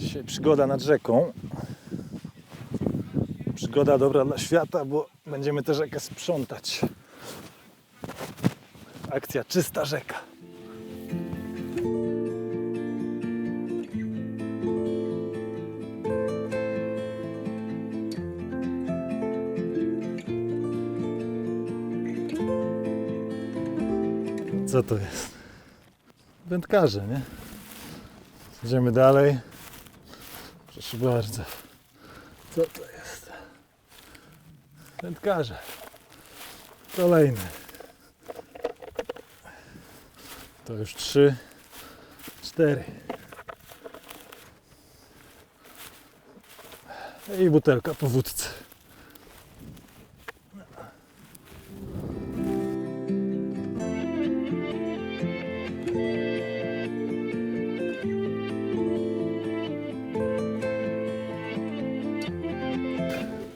Dzisiaj przygoda nad rzeką. Przygoda dobra dla świata, bo będziemy tę rzekę sprzątać. Akcja Czysta Rzeka. Co to jest? Wędkarze, nie? Idziemy dalej. Proszę bardzo. Co to jest? Wędkarze. Kolejny. To już trzy, cztery. I butelka po wódce.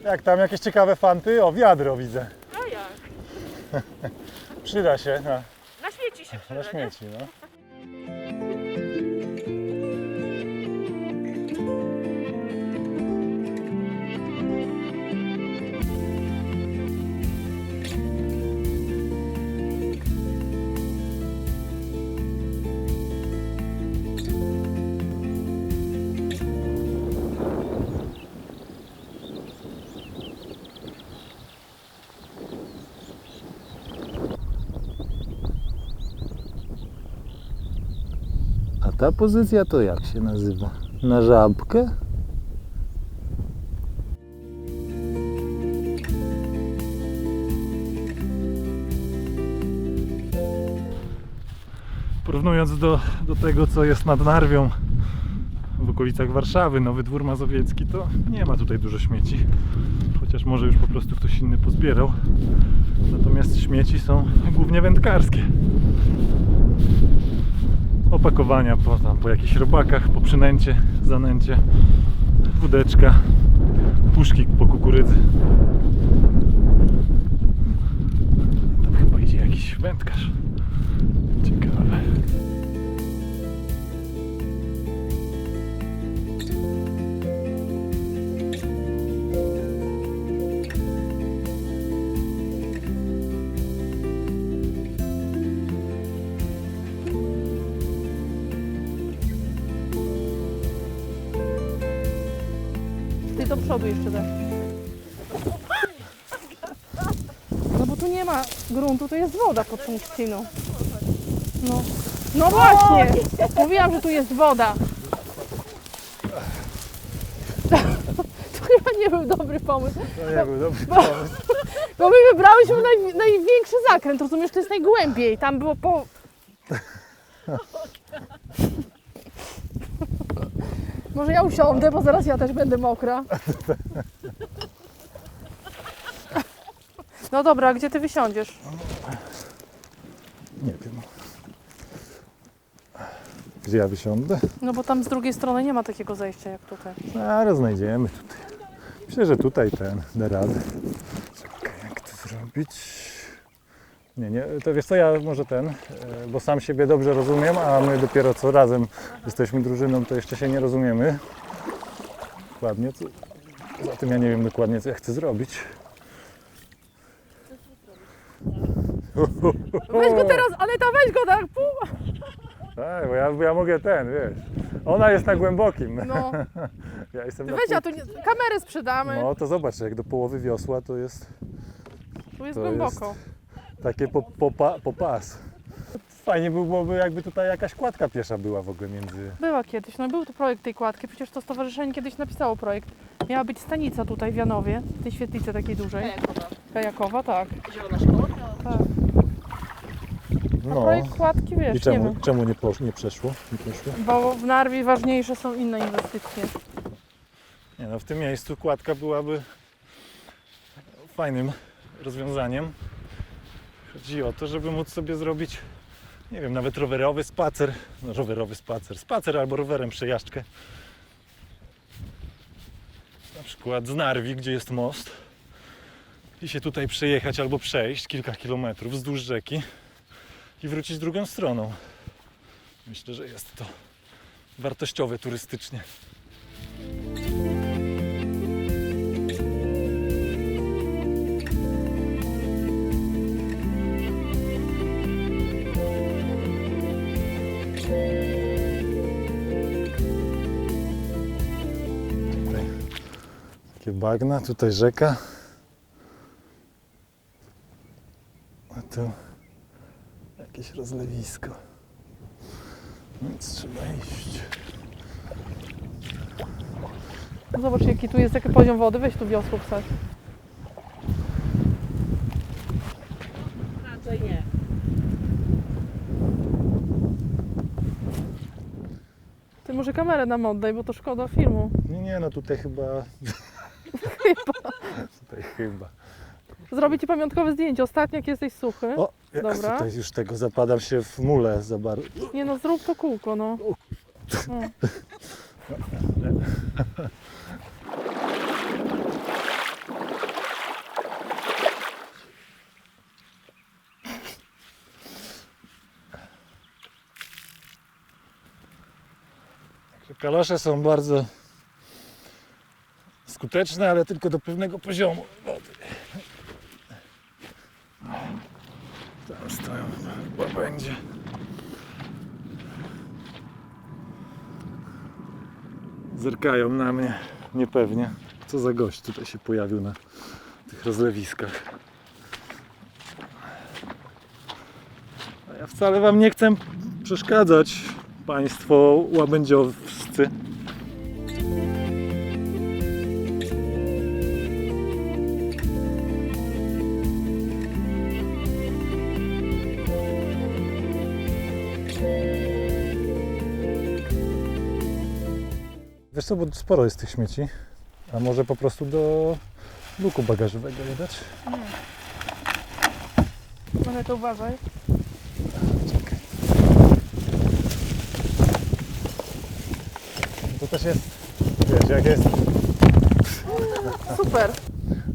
Jak tam jakieś ciekawe fanty? O, wiadro widzę. A jak? Przyda się na, Na śmieci się na przyda, nie? śmieci, no. Ta pozycja to jak się nazywa? Na żabkę? Porównując do, do tego, co jest nad Narwią w okolicach Warszawy, Nowy Dwór Mazowiecki, to nie ma tutaj dużo śmieci. Chociaż może już po prostu ktoś inny pozbierał. Natomiast śmieci są głównie wędkarskie opakowania po, tam, po jakichś robakach, po przynęcie, zanęcie, wódeczka, puszki po kukurydzy. Tam chyba idzie jakiś wędkarz. Do przodu jeszcze dasz. No bo tu nie ma gruntu, to jest woda pod tą trzciną. No. No właśnie! Mówiłam, że tu jest woda. To chyba nie był dobry pomysł. To nie był dobry pomysł. Bo my wybrałyśmy naj, największy zakręt, rozumiesz? To jest najgłębiej. Tam było po... Może ja usiądę, bo zaraz ja też będę mokra. No dobra, a gdzie ty wysiądziesz? Nie wiem. Gdzie ja wysiądę? No bo tam z drugiej strony nie ma takiego zejścia jak tutaj. Zaraz znajdziemy tutaj. Myślę, że tutaj ten da radę. Czekaj, jak to zrobić? Nie, nie, to wiesz co, ja może ten, e, bo sam siebie dobrze rozumiem, a my dopiero co razem jesteśmy drużyną, to jeszcze się nie rozumiemy. Dokładnie. co- Poza tym ja nie wiem dokładnie, co ja chcę zrobić. Weź go teraz, ale to weź go tak pół. Tak, bo ja, bo ja mogę ten, wiesz. Ona jest na głębokim. No, Ja jestem ty na weź, a tu nie, kamery sprzedamy. No to zobacz, jak do połowy wiosła to jest Tu jest to głęboko. Takie po, po, pa- po pas. Fajnie by byłoby, jakby tutaj jakaś kładka piesza była w ogóle między. Była kiedyś, no był tu projekt tej kładki, przecież to stowarzyszenie kiedyś napisało projekt. Miała być stanica tutaj w Janowie, w tej świetlicy takiej dużej. Kajakowa, tak. Zielona szkoła? tak. A No. projekt kładki, wiesz, I nie czemu, wiem. czemu nie, posz, nie przeszło? Nie poszło? Bo w Narwie ważniejsze są inne inwestycje. Nie no, w tym miejscu kładka byłaby fajnym rozwiązaniem. Chodzi o to, żeby móc sobie zrobić, nie wiem, nawet rowerowy spacer. No, rowerowy spacer. Spacer albo rowerem przejażdżkę. Na przykład z Narwi, gdzie jest most. I się tutaj przejechać albo przejść kilka kilometrów wzdłuż rzeki i wrócić drugą stroną. Myślę, że jest to wartościowe turystycznie. Takie bagna, tutaj rzeka. A tu jakieś rozlewisko. Więc trzeba iść. Zobacz jaki tu jest, jaki poziom wody. Weź tu wiosło wsadź. Raczej nie. Ty może kamerę nam oddaj, bo to szkoda filmu. Nie, nie, no tutaj chyba... tutaj chyba. Zrobię Ci pamiątkowe zdjęcie. Ostatnio jak jesteś suchy. O, ja Dobra. tutaj już tego zapadam się w mule za bardzo. Nie no, zrób to kółko, no. no. Kalosze są bardzo skuteczne, ale tylko do pewnego poziomu wody. Tam stoją, chyba będzie. Zerkają na mnie niepewnie. Co za gość tutaj się pojawił na tych rozlewiskach. A ja wcale wam nie chcę przeszkadzać, państwo łabędziowscy. Wiesz co, bo sporo jest tych śmieci. A może po prostu do luku bagażowego je dać? Ale to uważaj. Czekaj. To też jest, wiesz, jak jest, Super.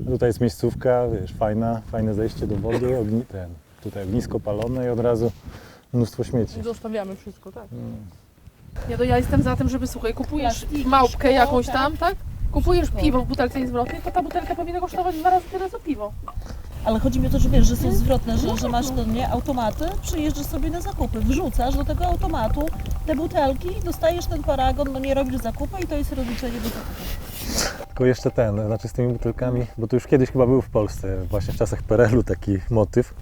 tutaj jest miejscówka, wiesz, fajna, fajne zejście do wody, ogni, ten, tutaj ognisko palone i od razu mnóstwo śmieci. Zostawiamy wszystko, tak. Mm. Nie, to ja jestem za tym, żeby słuchaj, kupujesz małpkę jakąś szkło, tam, tak? Kupujesz piwo w butelce niezwrotnej, to ta butelka powinna kosztować dwa razy tyle co piwo. Ale chodzi mi o to, że wiesz, że są zwrotne, że, że masz to nie automaty, przyjeżdżasz sobie na zakupy, wrzucasz do tego automatu te butelki, dostajesz ten paragon, no nie robisz zakupy i to jest rozliczenie do zakupu. Tylko jeszcze ten, znaczy z tymi butelkami, bo to już kiedyś chyba był w Polsce, właśnie w czasach PRL-u taki motyw,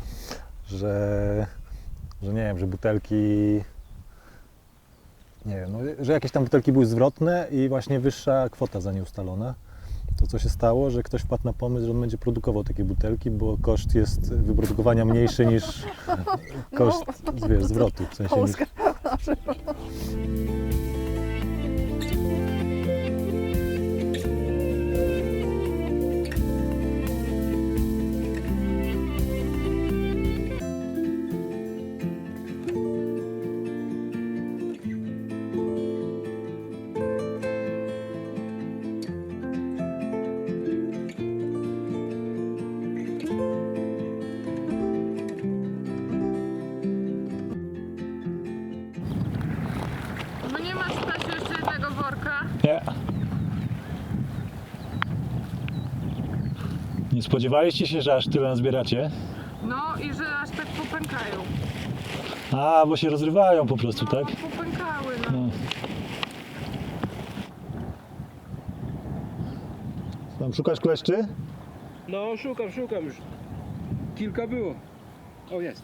że, że nie wiem, że butelki, nie wiem, no, że jakieś tam butelki były zwrotne i właśnie wyższa kwota za nie ustalona. To co się stało, że ktoś wpadł na pomysł, że on będzie produkował takie butelki, bo koszt jest wyprodukowania mniejszy niż koszt wiesz, zwrotu. W sensie niż, Polska. No spodziewaliście się, że aż tyle nazbieracie? No i że aż tak popękają. A, bo się rozrywają po prostu, No, tak? popękały, no. No. Tam szukasz kleszczy? No, szukam, szukam już. Kilka było. O, jest.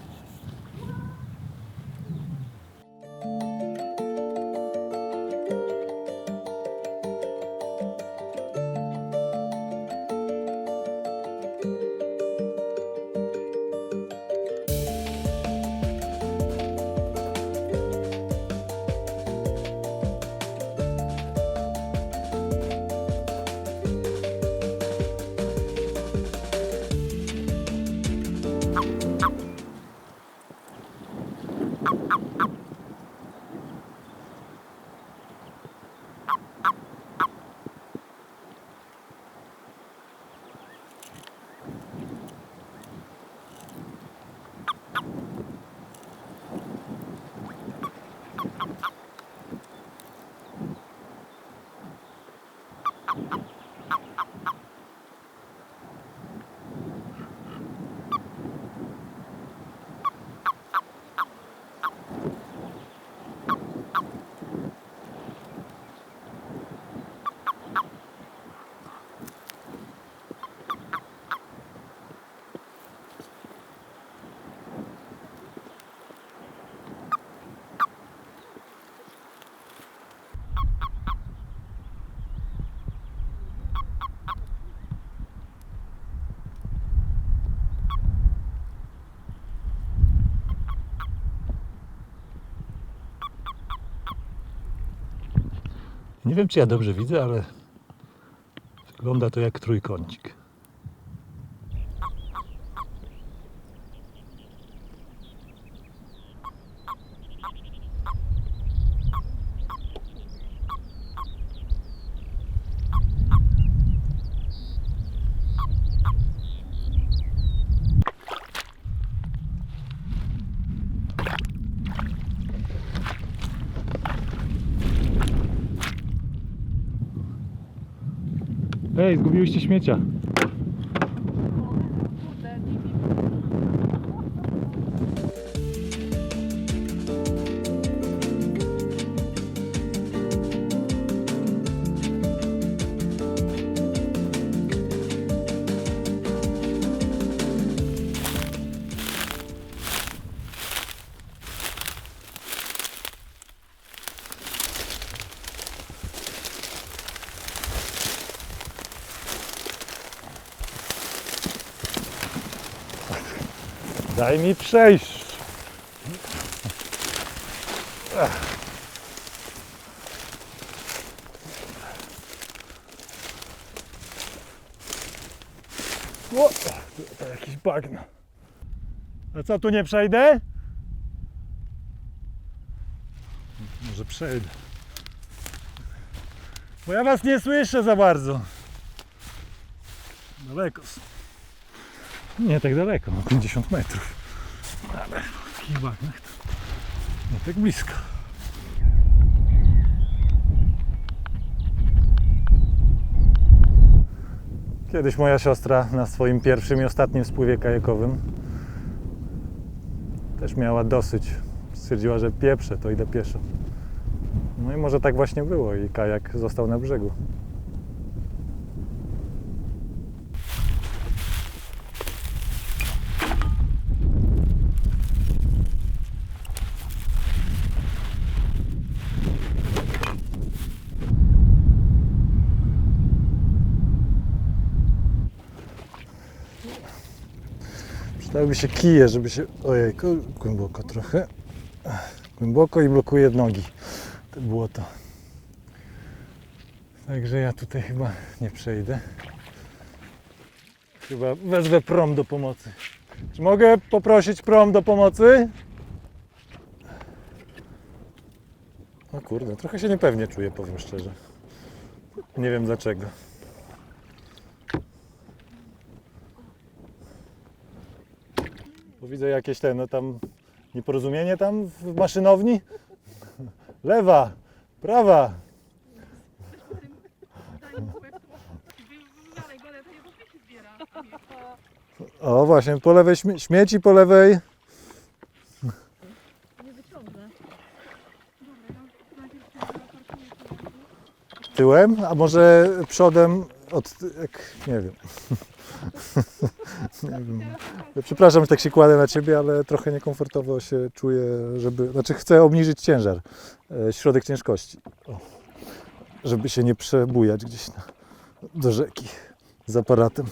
Nie wiem, czy ja dobrze widzę, ale wygląda to jak trójkącik. Ej, zgubiłyście śmiecia. Daj mi przejść. O, to jakiś bagno. A co, tu nie przejdę? Może przejdę. Bo ja was nie słyszę za bardzo. Daleko są. Nie tak daleko, no 50 metrów. Ale w takich to nie tak blisko. Kiedyś moja siostra na swoim pierwszym i ostatnim spływie kajakowym też miała dosyć. Stwierdziła, że pieprze, to idę pieszo. No i może tak właśnie było i kajak został na brzegu. Przydałyby się kije, żeby się... Ojejku, głęboko trochę. Głęboko i blokuje nogi. To było to. Także ja tutaj chyba nie przejdę. Chyba wezwę prom do pomocy. Czy mogę poprosić prom do pomocy? O kurde, trochę się niepewnie czuję, powiem szczerze. Nie wiem dlaczego. Bo widzę jakieś te, no tam nieporozumienie tam w maszynowni. Lewa, prawa. O właśnie, po lewej śmie- śmieci, po lewej. Tyłem, a może przodem od, nie wiem. nie wiem. Przepraszam, że tak się kładę na ciebie, ale trochę niekomfortowo się czuję, żeby. Znaczy, chcę obniżyć ciężar, e, środek ciężkości. O. Żeby się nie przebujać gdzieś na, do rzeki z aparatem.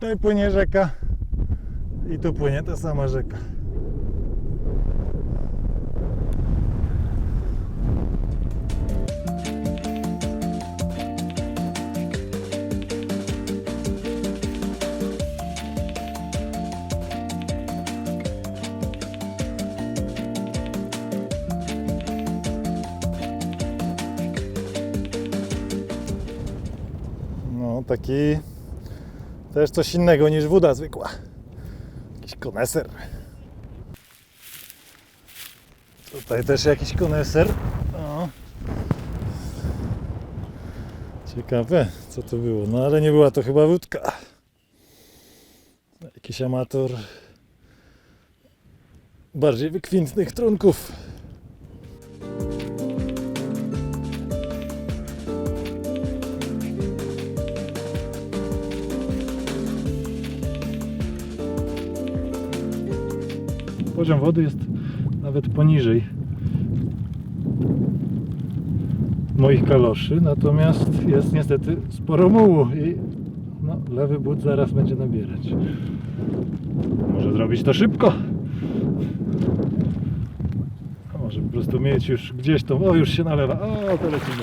Tutaj płynie rzeka i tu płynie ta sama rzeka. No, taki też coś innego niż woda zwykła. Jakiś koneser. Tutaj też jakiś koneser. O. Ciekawe, co to było. No ale nie była to chyba wódka. Jakiś amator bardziej wykwintnych trunków. Poziom wody jest nawet poniżej moich kaloszy, natomiast jest niestety sporo mułu i no, lewy but zaraz będzie nabierać. Może zrobić to szybko. A może po prostu mieć już gdzieś tą, o już się nalewa, o to lecimy.